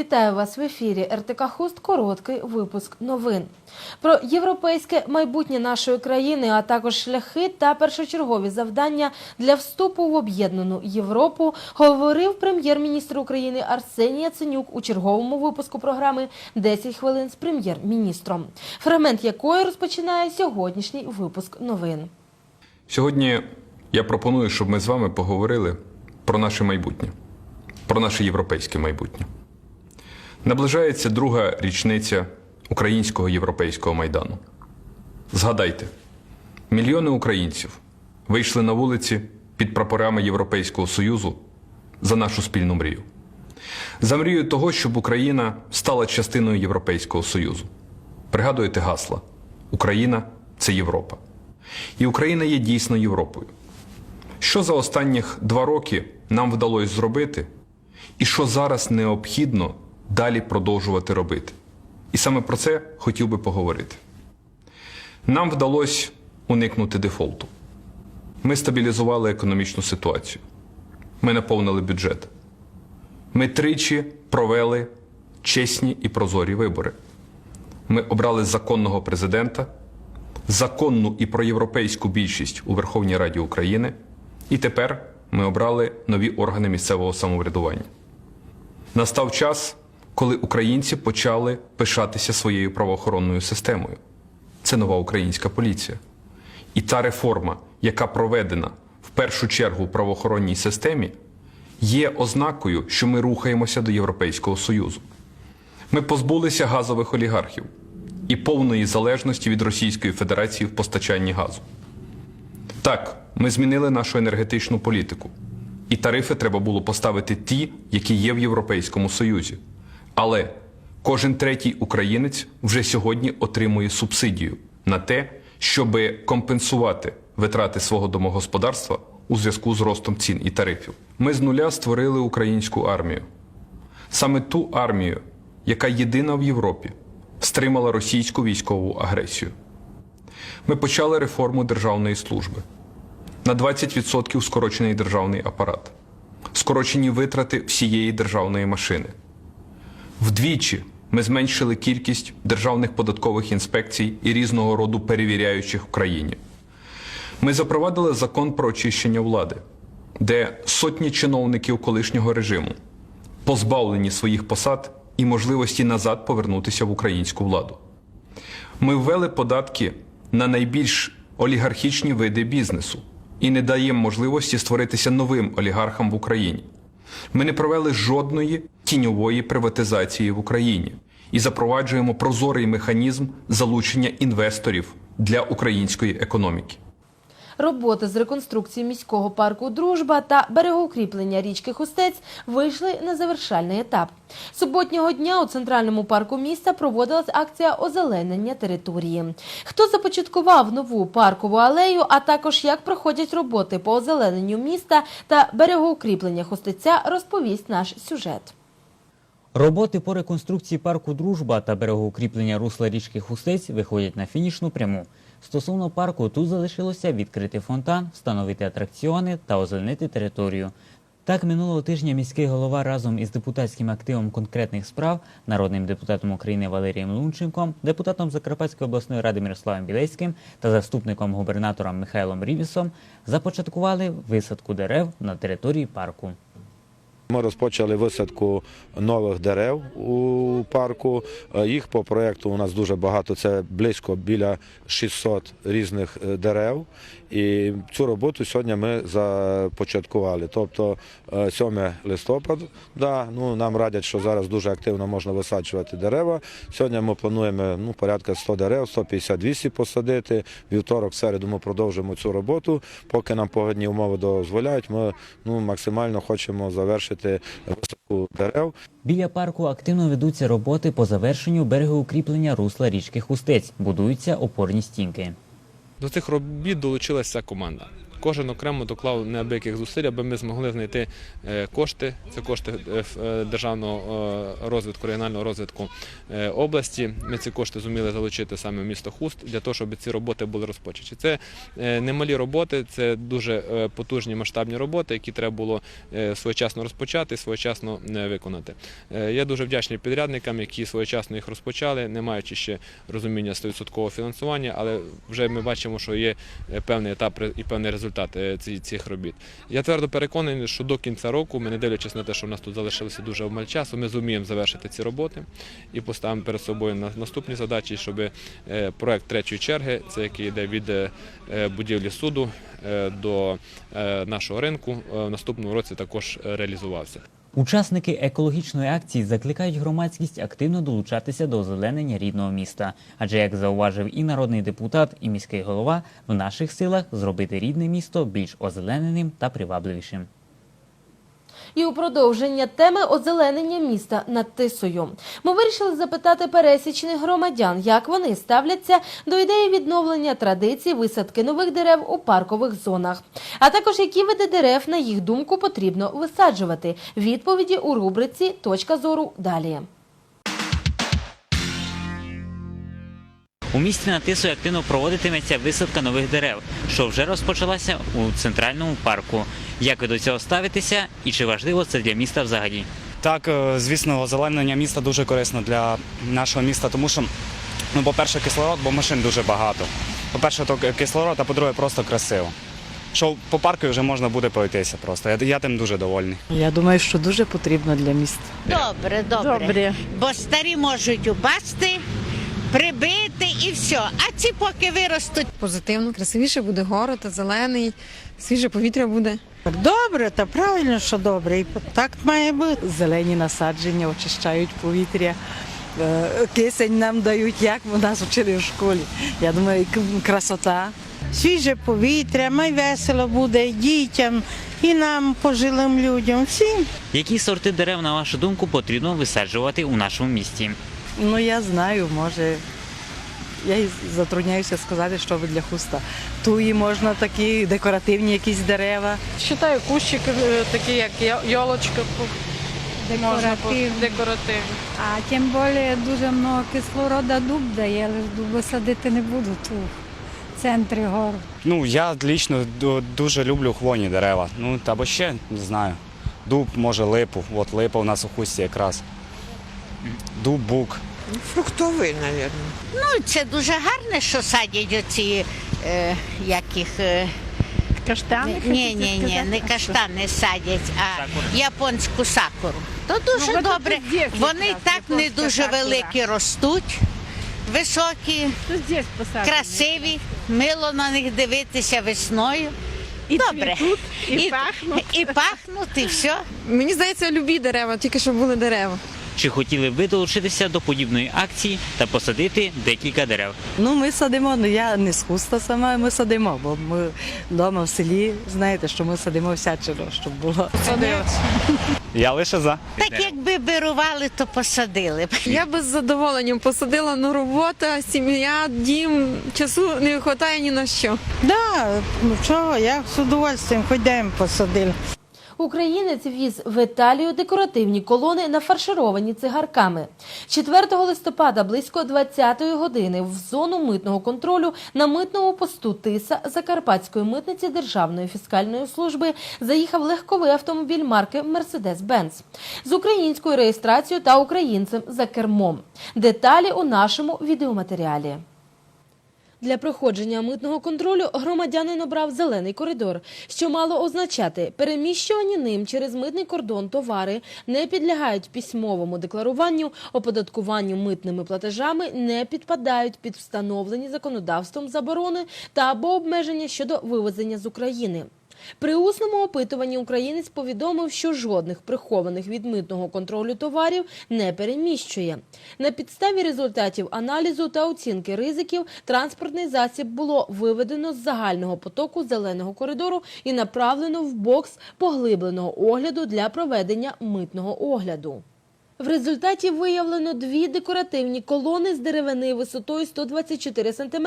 Вітаю вас в ефірі. РТК Хуст. Короткий випуск новин про європейське майбутнє нашої країни, а також шляхи та першочергові завдання для вступу в об'єднану Європу. Говорив прем'єр-міністр України Арсеній Яценюк у черговому випуску програми «10 хвилин з прем'єр-міністром, фрагмент якої розпочинає сьогоднішній випуск новин. Сьогодні я пропоную, щоб ми з вами поговорили про наше майбутнє, про наше європейське майбутнє. Наближається друга річниця українського європейського майдану. Згадайте, мільйони українців вийшли на вулиці під прапорами Європейського Союзу за нашу спільну мрію. За мрію того, щоб Україна стала частиною Європейського Союзу. Пригадуєте гасла: Україна це Європа. І Україна є дійсно Європою. Що за останніх два роки нам вдалося зробити, і що зараз необхідно далі продовжувати робити? І саме про це хотів би поговорити. Нам вдалося уникнути дефолту. Ми стабілізували економічну ситуацію. Ми наповнили бюджет. Ми тричі провели чесні і прозорі вибори. Ми обрали законного президента, законну і проєвропейську більшість у Верховній Раді України. І тепер ми обрали нові органи місцевого самоврядування. Настав час, коли українці почали пишатися своєю правоохоронною системою. Це нова українська поліція. І та реформа, яка проведена в першу чергу в правоохоронній системі, є ознакою, що ми рухаємося до Європейського Союзу. Ми позбулися газових олігархів і повної залежності від Російської Федерації в постачанні газу. Так, ми змінили нашу енергетичну політику, і тарифи треба було поставити ті, які є в Європейському Союзі. Але кожен третій українець вже сьогодні отримує субсидію на те, щоб компенсувати витрати свого домогосподарства у зв'язку з ростом цін і тарифів. Ми з нуля створили українську армію. Саме ту армію, яка єдина в Європі стримала російську військову агресію. Ми почали реформу державної служби. На 20% скорочений державний апарат, скорочені витрати всієї державної машини. Вдвічі ми зменшили кількість державних податкових інспекцій і різного роду перевіряючих в країні. Ми запровадили закон про очищення влади, де сотні чиновників колишнього режиму позбавлені своїх посад і можливості назад повернутися в українську владу. Ми ввели податки на найбільш олігархічні види бізнесу і не даємо можливості створитися новим олігархам в Україні. Ми не провели жодної тіньової приватизації в Україні і запроваджуємо прозорий механізм залучення інвесторів для української економіки. Роботи з реконструкції міського парку Дружба та берегоукріплення річки Хустець вийшли на завершальний етап. Суботнього дня у центральному парку міста проводилась акція озеленення території. Хто започаткував нову паркову алею, а також як проходять роботи по озелененню міста та берегоукріплення Хустеця, розповість наш сюжет. Роботи по реконструкції парку Дружба та берегоукріплення русла річки Хустець виходять на фінішну пряму. Стосовно парку, тут залишилося відкрити фонтан, встановити атракціони та озеленити територію. Так, минулого тижня міський голова разом із депутатським активом конкретних справ, народним депутатом України Валерієм Лунченком, депутатом Закарпатської обласної ради Мирославом Білецьким та заступником губернатора Михайлом Рівісом започаткували висадку дерев на території парку. Ми розпочали висадку нових дерев у парку. Е, Їх по проєкту у нас дуже багато. Це близько біля 600 різних е, дерев. І цю роботу сьогодні ми започаткували. Тобто е, 7 листопада. Да, ну, нам радять, що зараз дуже активно можна висаджувати дерева. Сьогодні ми плануємо ну, порядка 100 дерев, 150-200 посадити. Вівторок, середу ми продовжимо цю роботу. Поки нам погодні умови дозволяють, ми ну, максимально хочемо завершити висадку дерев. Біля парку активно ведуться роботи по завершенню берегоукріплення русла річки Хустець. Будуються опорні стінки. До цих робіт долучилася команда. Кожен окремо доклав неабияких зусиль, аби ми змогли знайти е, кошти. Це кошти е, е, державного розвитку, регіонального розвитку області. Ми ці кошти зуміли залучити саме в місто Хуст для того, щоб ці роботи були розпочаті. Це немалі роботи, це дуже потужні масштабні роботи, які треба було своєчасно розпочати, своєчасно виконати. Я дуже вдячний підрядникам, які своєчасно їх розпочали, не маючи ще розуміння 100% фінансування, але вже ми бачимо, що є певний етап і певний результат е, ці- цих робіт. Я твердо переконаний, що до кінця року, ми не дивлячись на те, що в нас тут залишилося дуже обмаль часу, ми зуміємо завершити ці роботи і поставимо перед собою на- наступні задачі, щоб е, проект третьої черги, це який йде від е, е, будівлі суду е, до е, нашого ринку, е, в наступному році також е, реалізувався. Учасники екологічної акції закликають громадськість активно долучатися до озеленення рідного міста. Адже, як зауважив і народний депутат, і міський голова, в наших силах зробити рідне місто більш озелененим та привабливішим. І у продовження теми озеленення міста над Тисою ми вирішили запитати пересічних громадян, як вони ставляться до ідеї відновлення традицій висадки нових дерев у паркових зонах, а також які види дерев, на їх думку, потрібно висаджувати. Відповіді у рубриці Точка зору далі. У місті на Тису активно проводитиметься висадка нових дерев, що вже розпочалася у центральному парку. Як ви до цього ставитеся і чи важливо це для міста взагалі? Так, е, звісно, озеленення міста дуже корисно для нашого міста, тому що, ну, по-перше, кислород, бо машин дуже багато. По-перше, то кислород, а по-друге, просто красиво. Що по парку вже можна буде пройтися просто. Я, я тим дуже довольний. Я думаю, що дуже потрібно для міста. Добре, добре, Добре. Бо старі можуть упасти, прибити і все. А ці поки виростуть. позитивно, красивіше буде город, зелений, свіже повітря буде. Добре, та правильно, що добре. І так має бути. Зелені насадження очищають повітря, е, кисень нам дають, як ми нас вчили в школі. Я думаю, к- красота. Свіже повітря, май весело буде і дітям, і нам, пожилим людям, всім. Які сорти дерев, на вашу думку, потрібно висаджувати у нашому місті? Ну я знаю, може. Я і затрудняюся сказати, що ви для хуста. Туї можна такі декоративні якісь дерева. Считаю кущики е, такі, як йолочка, можна Декоративні. А тим більше дуже много кислорода дуб дає, але дуби садити не буду тут, в центрі гор. Ну, я лічно дуже люблю хвойні дерева. Ну, та або ще, не знаю. Дуб, може, липу. От липа у нас у хусті якраз. Дуб, бук. Фруктовий, мабуть. Ну, це дуже гарне, що садять оці, е, як їх, е, Каштани? ні, ні, ні, не каштани садять, а японську сакуру. То дуже Ну, добре. тут є Вони якраз так не японська дуже сакура. великі ростуть, високі, здесь красиві, мило на них дивитися весною. І Добре. цвітуть, і, І- пахнуть. І пахнуть, і все. Мені здається, любі дерева, тільки щоб були дерева. Чи хотіли б ви долучитися до подібної акції та посадити декілька дерев? Ну, ми садимо, ну я не з хуста сама, ми садимо, бо ми вдома в селі, знаєте, що ми садимо всячину, щоб було. Я лише за. Так якби берували, то посадили б. Я би з задоволенням посадила, але робота, сім'я, дім, часу не вистачає ні на що. Да, ну чого, я з удовольствием ходимо посадили. Українець віз в Італію декоративні колони, нафаршировані цигарками. 4 листопада близько 20-ї години в зону митного контролю на митному посту Тиса Закарпатської митниці Державної фіскальної служби заїхав легковий автомобіль марки Mercedes-Benz з українською реєстрацією та українцем за кермом. Деталі у нашому відеоматеріалі. Для проходження митного контролю громадянин обрав зелений коридор, що мало означати, переміщувані ним через митний кордон товари не підлягають письмовому декларуванню, оподаткуванню митними платежами, не підпадають під встановлені законодавством заборони та або обмеження щодо вивезення з України. При усному опитуванні українець повідомив, що жодних прихованих від митного контролю товарів не переміщує. На підставі результатів аналізу та оцінки ризиків транспортний засіб було виведено з загального потоку зеленого коридору і направлено в бокс поглибленого огляду для проведення митного огляду. В результаті виявлено дві декоративні колони з деревини висотою 124 см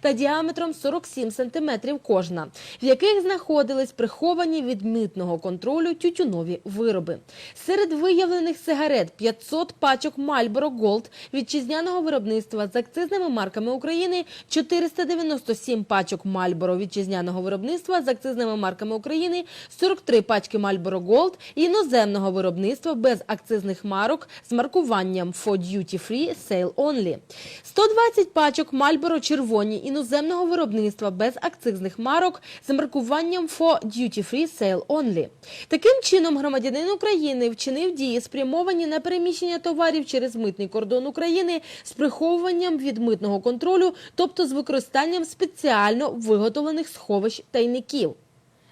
та діаметром 47 см кожна, в яких знаходились приховані від митного контролю тютюнові вироби. Серед виявлених сигарет 500 пачок Marlboro Gold вітчизняного виробництва з акцизними марками України, 497 пачок Marlboro вітчизняного виробництва з акцизними марками України, 43 пачки Marlboro Gold іноземного виробництва без акцизних марок з маркуванням for duty free sale only. 120 пачок Marlboro червоні іноземного виробництва без акцизних марок з маркуванням for duty free sale only. Таким чином, громадянин України вчинив дії, спрямовані на переміщення товарів через митний кордон України з приховуванням від митного контролю, тобто з використанням спеціально виготовлених сховищ тайників.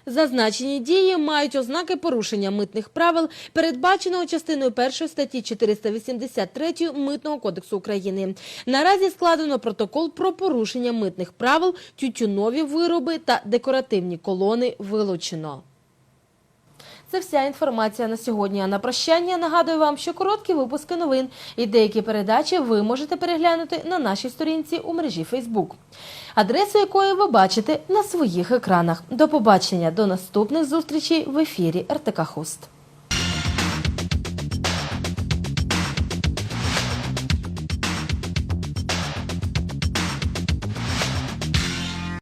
Зазначені дії мають ознаки порушення митних правил, передбаченого частиною 1 статті 483 Митного кодексу України. Наразі складено протокол про порушення митних правил, тютюнові вироби та декоративні колони вилучено. Це вся інформація на сьогодні. А на прощання нагадую вам, що короткі випуски новин і деякі передачі ви можете переглянути на нашій сторінці у мережі Facebook, адресу якої ви бачите на своїх екранах. До побачення, до наступних зустрічей в ефірі РТК Хост.